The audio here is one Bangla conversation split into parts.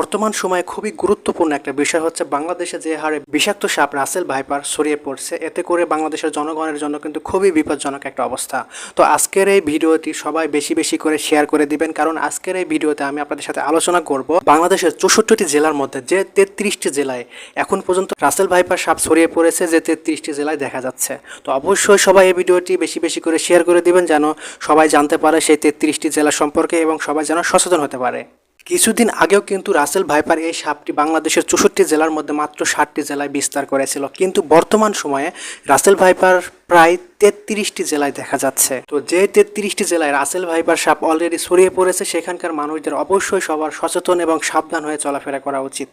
বর্তমান সময়ে খুবই গুরুত্বপূর্ণ একটা বিষয় হচ্ছে বাংলাদেশে যে হারে বিষাক্ত সাপ রাসেল ভাইপার ছড়িয়ে পড়ছে, এতে করে বাংলাদেশের জনগণের জন্য কিন্তু খুবই বিপজ্জনক একটা অবস্থা। তো আজকের এই ভিডিওটি সবাই বেশি বেশি করে শেয়ার করে দিবেন, কারণ আজকের এই ভিডিওতে আমি আপনাদের সাথে আলোচনা করব বাংলাদেশের চৌষট্টিটি জেলার মধ্যে, যে তেত্রিশটি জেলায় এখন পর্যন্ত রাসেল ভাইপার সাপ ছড়িয়ে পড়েছে, যে তেত্রিশটি জেলায় দেখা যাচ্ছে। তো অবশ্যই সবাই এই ভিডিওটি বেশি বেশি করে শেয়ার করে দিবেন, যেন সবাই জানতে পারে সেই তেত্রিশটি জেলা সম্পর্কে এবং সবাই যেন সচেতন হতে পারে। কিছুদিন আগেও কিন্তু রাসেল ভাইপার এই সাপটি বাংলাদেশের চৌষট্টি জেলার মধ্যে মাত্র ষাটটি জেলায় বিস্তার করেছিল। কিন্তু বর্তমান সময়ে রাসেল ভাইপার প্রায় তেত্রিশটি জেলায় দেখা যাচ্ছে। তো যে তেত্রিশটি জেলায় রাসেল ভাইপার সাপ অলরেডি ছড়িয়ে পড়েছে, সেখানকার মানুষদের অবশ্যই সবার সচেতন এবং সাবধান হয়ে চলাফেরা করা উচিত।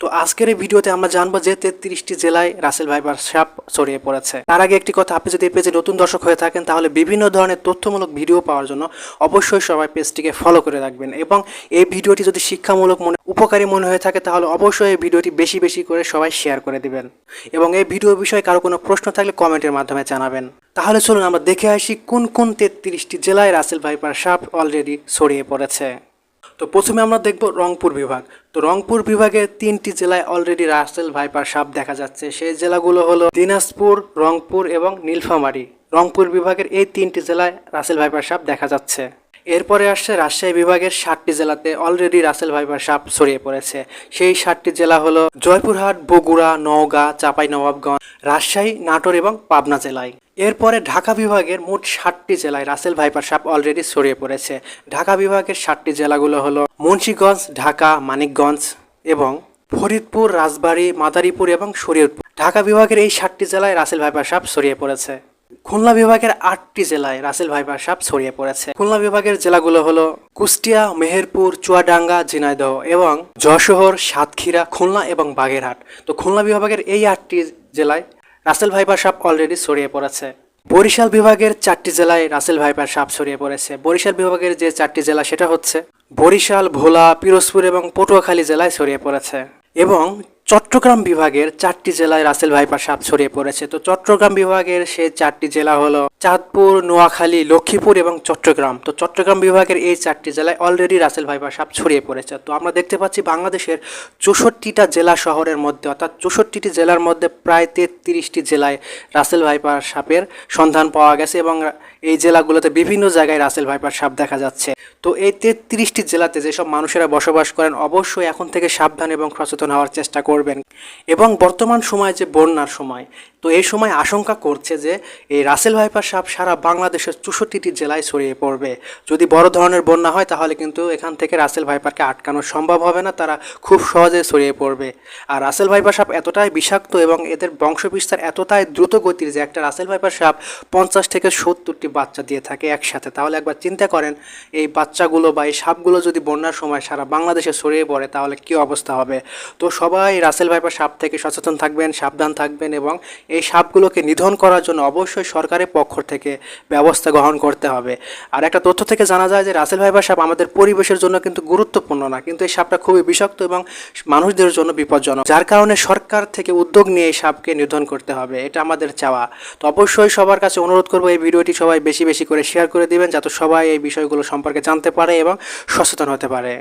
তো আজকের এই ভিডিওতে আমরা জানব যে তেত্রিশটি জেলায় রাসেল ভাইপার সাপ ছড়িয়ে পড়েছে। তার আগে একটি কথা, আপনি যদি এই পেজে নতুন দর্শক হয়ে থাকেন, তাহলে বিভিন্ন ধরনের তথ্যমূলক ভিডিও পাওয়ার জন্য অবশ্যই সবাই পেজটিকে ফলো করে রাখবেন এবং এই ভিডিওটি যদি শিক্ষামূলক মনে, উপকারী মনে হয়ে থাকে, তাহলে অবশ্যই এই ভিডিওটি বেশি বেশি করে সবাই শেয়ার করে দিবেন এবং এই ভিডিও বিষয়ে কারও কোনো প্রশ্ন থাকলে কমেন্টের মাধ্যমে জানাবেন। তাহলে চলুন আমরা দেখে আসি কোন কোন তেত্রিশটি জেলায় রাসেল ভাইপার সাপ অলরেডি ছড়িয়ে পড়েছে। তো প্রথমে আমরা দেখব রংপুর বিভাগ। তো রংপুর বিভাগের তিনটি জেলায় অলরেডি রাসেল ভাইপার সাপ দেখা যাচ্ছে। সেই জেলাগুলো হলো দিনাজপুর, রংপুর এবং নীলফামারী। রংপুর বিভাগের এই তিনটি জেলায় রাসেল ভাইপার সাপ দেখা যাচ্ছে। এরপরে আসছে রাজশাহী বিভাগের ষাটটি জেলাতে অলরেডি রাসেল ভাইপার সাপ ছড়িয়ে পড়েছে। সেই ষাটটি জেলা হলো জয়পুরহাট, বগুড়া, নওগাঁ, চাঁপাইনবাবগঞ্জ, রাজশাহী, নাটোর এবং পাবনা জেলায়। এরপরে ঢাকা বিভাগের মোট ষাটটি জেলায় রাসেল ভাইপার সাপ অলরেডি ছড়িয়ে পড়েছে। ঢাকা বিভাগের ষাটটি জেলাগুলো হলো মুন্সীগঞ্জ, ঢাকা, মানিকগঞ্জ এবং ফরিদপুর, রাজবাড়ী, মাদারীপুর এবং শরীয়তপুর। ঢাকা বিভাগের এই ষাটটি জেলায় রাসেল ভাইপার সাপ ছড়িয়ে পড়েছে। খুলনা বিভাগের আটটি জেলায় রাসেল ভাইপার সাপ ছড়িয়ে পড়েছে। খুলনা বিভাগের জেলাগুলো হলো কুষ্টিয়া, মেহেরপুর, চুয়াডাঙ্গা, ঝিনাইদহ এবং যশোহর, সাতক্ষীরা, খুলনা এবং বাগেরহাট। তো খুলনা বিভাগের এই আটটি জেলায় রাসেল ভাইপার সাপ অলরেডি ছড়িয়ে পড়েছে। বরিশাল বিভাগের চারটি জেলায় রাসেল ভাইপার সাপ ছড়িয়ে পড়েছে। বরিশাল বিভাগের যে চারটি জেলা, সেটা হচ্ছে বরিশাল, ভোলা, পিরোজপুর এবং পটুয়াখালী জেলায় ছড়িয়ে পড়েছে। এবং চট্টগ্রাম বিভাগের চারটি জেলায় রাসেল ভাইপার সাপ ছড়িয়ে পড়েছে। তো চট্টগ্রাম বিভাগের সে চারটি জেলা হলো চাঁদপুর, নোয়াখালী, লক্ষ্মীপুর এবং চট্টগ্রাম। তো চট্টগ্রাম বিভাগের এই চারটি জেলায় অলরেডি রাসেল ভাইপার সাপ ছড়িয়ে পড়েছে। তো আমরা দেখতে পাচ্ছি বাংলাদেশের চৌষট্টিটা জেলা শহরের মধ্যে, অর্থাৎ চৌষট্টিটি জেলার মধ্যে প্রায় তেত্রিশটি জেলায় রাসেল ভাইপার সাপের সন্ধান পাওয়া গেছে এবং এই জেলাগুলোতে বিভিন্ন জায়গায় রাসেল ভাইপার সাপ দেখা যাচ্ছে। তো এই তেত্রিশটি জেলাতে যেসব মানুষেরা বসবাস করেন, অবশ্যই এখন থেকে সাবধান এবং সচেতন হওয়ার চেষ্টা করবেন। এবং বর্তমান সময় যে বন্যার সময়, তো এই সময় আশঙ্কা করছে যে এই রাসেল ভাইপার সাপ সারা বাংলাদেশের চৌষট্টিটি জেলায় ছড়িয়ে পড়বে। যদি বড় ধরনের বন্যা হয়, তাহলে কিন্তু এখান থেকে রাসেল ভাইপারকে আটকানো সম্ভব হবে না, তারা খুব সহজে ছড়িয়ে পড়বে। আর রাসেল ভাইপার সাপ এতটাই বিষাক্ত এবং এদের বংশবিস্তার এতটাই দ্রুত গতির যে একটা রাসেল ভাইপার সাপ পঞ্চাশ থেকে সত্তরটি বাচ্চা দিয়ে থাকে একসাথে। তাহলে একবার চিন্তা করেন, এই বাচ্চাগুলো বা এই সাপগুলো যদি বন্যার সময় সারা বাংলাদেশে ছড়িয়ে পড়ে, তাহলে কী অবস্থা হবে? তো সবাই রাসেল ভাইপার সাপ থেকে সচেতন থাকবেন, সাবধান থাকবেন এবং এই সাপগুলোকে নিধন করার জন্য অবশ্যই সরকারের পক্ষ থেকে ব্যবস্থা গ্রহণ করতে হবে। আর একটা তথ্য থেকে জানা যায় যে রাসেল ভাইপার সাপ আমাদের পরিবেশের জন্য কিন্তু গুরুত্বপূর্ণ না, কিন্তু এই সাপটা খুবই বিষাক্ত এবং মানুষদের জন্য বিপজ্জনক, যার কারণে সরকার থেকে উদ্যোগ নিয়ে এই সাপকে নিধন করতে হবে, এটা আমাদের চাওয়া। তো অবশ্যই সবার কাছে অনুরোধ করব এই ভিডিওটি সবাই বেশি বেশি করে শেয়ার করে দিবেন, যাতে সবাই এই বিষয়গুলো সম্পর্কে জানতে পারে এবং সচেতন হতে পারে।